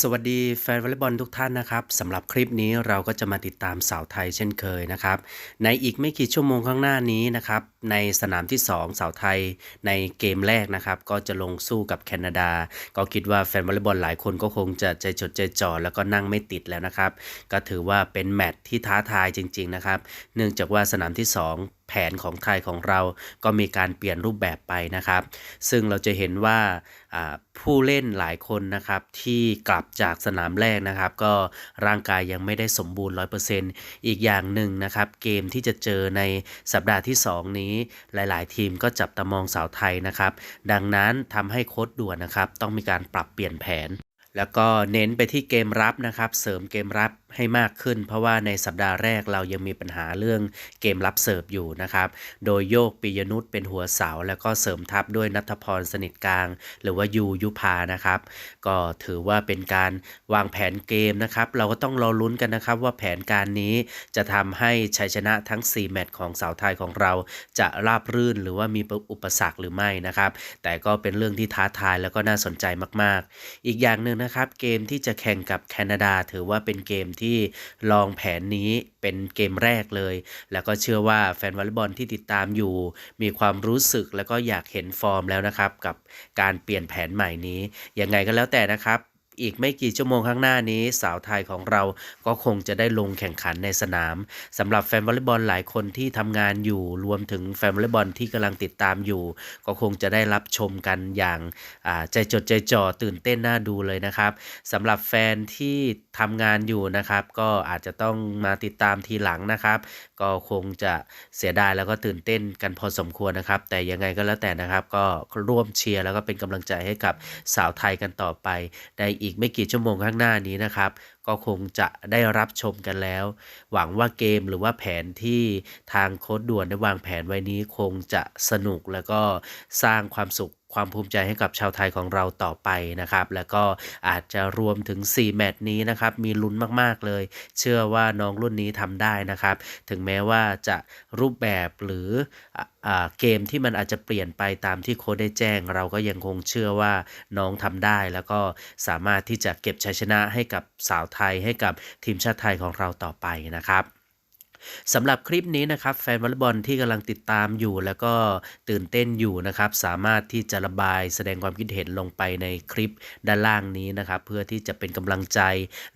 สวัสดีแฟนวอลเลย์บอลทุกท่านนะครับสำหรับคลิปนี้เราก็จะมาติดตามสาวไทยเช่นเคยนะครับ ในอีกไม่กี่ชั่วโมงข้างหน้านี้นะครับในสนามที่ 2 สาวไทยในเกมแรกนะครับ ก็จะลงสู้กับแคนาดา ก็คิดว่าแฟนวอลเลย์บอลหลายคนก็คงจะใจจดใจจ่อแล้วก็นั่งไม่ติดแล้วนะครับ ก็ถือว่าเป็นแมตช์ที่ท้าทายจริง ๆนะครับ เนื่องจากว่าสนามที่ 2 แผนของไทยของเราก็มีการเปลี่ยนรูปแบบไปนะครับ ซึ่งเราจะเห็นว่าผู้เล่นหลายคนนะครับที่กลับจากสนามแรกนะครับ ก็ร่างกายยังไม่ได้สมบูรณ์ 100%อีกอย่างหนึ่งนะครับ เกมที่จะเจอในสัปดาห์ที่ 2 นี้ หลายๆ ทีมก็จับตามองสาวไทยนะครับ ดังนั้นทำให้โค้ดด่วนนะครับ ต้องมีการปรับเปลี่ยนแผนแล้วก็เน้นไปที่เกมรับนะครับ เสริมเกมรับ ให้มากขึ้น เพราะว่าในสัปดาห์แรกเรายังมีปัญหาเรื่องเกมรับเสิร์ฟอยู่นะครับ โดยโยกปิยนุชเป็นหัวเสา แล้วก็เสริมทัพด้วยนัทพรสนิทกลาง หรือว่ายูยุพานะครับ ก็ถือว่าเป็นการวางแผนเกมนะครับ เราก็ต้องรอลุ้นกันนะครับว่าแผนการนี้จะทำให้ชัยชนะทั้ง 4 แมตช์ของสาวไทยของเราจะราบรื่นหรือว่ามีอุปสรรคหรือไม่นะครับ แต่ก็เป็นเรื่องที่ท้าทายแล้วก็น่าสนใจมาก ๆ อีกอย่างหนึ่งนะครับ เกมที่จะแข่งกับแคนาดา ถือว่าเป็นเกมที่ลองแผนนี้เป็นเกมแรกเลย แล้วก็เชื่อว่าแฟนวอลเลย์บอลที่ติดตามอยู่ มีความรู้สึกแล้วก็อยากเห็นฟอร์มแล้วนะครับ กับการเปลี่ยนแผนใหม่นี้ยังไงก็แล้วแต่นะครับ อีกไม่กี่ชั่วโมงข้างหน้านี้สาวไทยของเราก็คงจะได้ลงแข่งขันในสนามสำหรับแฟนวอลเลย์บอลหลายคนที่ทำงานอยู่รวมถึงแฟนวอลเลย์บอลที่กำลังติดตามอยู่ ก็คงจะได้รับชมกันอย่างาใจจดใจจ่อตื่นเต้นน่าดูเลยนะครับสำหรับแฟนที่ทำงานอยู่นะครับ ก็อาจจะต้องมาติดตามทีหลังนะครับ ก็คงจะเสียดายแล้วก็ตื่นเต้นกันพอสมควรนะครับ แต่ยังไงก็แล้วแต่นะครับ ก็ร่วมเชียร์แล้วก็เป็นกำลังใจให้กับสาวไทยกันต่อไปในอีกไม่กี่ชั่วโมงข้างหน้านี้นะครับ ก็คงจะได้รับชมกันแล้ว หวังว่าเกมหรือว่าแผนที่ทางโค้ดด่วนได้วางแผนไว้นี้คงจะสนุกแล้วก็สร้างความสุขความภูมิใจให้กับชาวไทยของเราต่อไปนะครับ แล้วก็อาจจะรวมถึง 4 แมตช์นี้นะครับ มีลุ้นมากๆเลย เชื่อว่าน้องรุ่นนี้ทำได้นะครับ ถึงแม้ว่าจะรูปแบบหรือออเกมที่มันอาจจะเปลี่ยนไปตามที่โค้ดได้แจ้ง เราก็ยังคงเชื่อว่าน้องทำได้ แล้วก็สามารถที่จะเก็บชัยชนะให้กับสาวไทยให้กับทีมชาติไทยของเราต่อไปนะครับสำหรับคลิปนี้นะครับแฟนวอลเลย์บอลที่กำลังติดตามอยู่ แล้วก็ตื่นเต้นอยู่นะครับ สามารถที่จะระบายแสดงความคิดเห็นลงไปในคลิปด้านล่างนี้นะครับ เพื่อที่จะเป็นกำลังใจ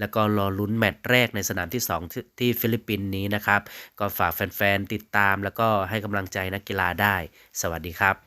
แล้วก็รอลุ้นแมตช์แรกในสนามที่ 2 ที่ที่ฟิลิปปินส์นี้นะครับ ก็ฝากแฟนๆติดตามแล้วก็ให้กำลังใจนักกีฬาได้ สวัสดีครับ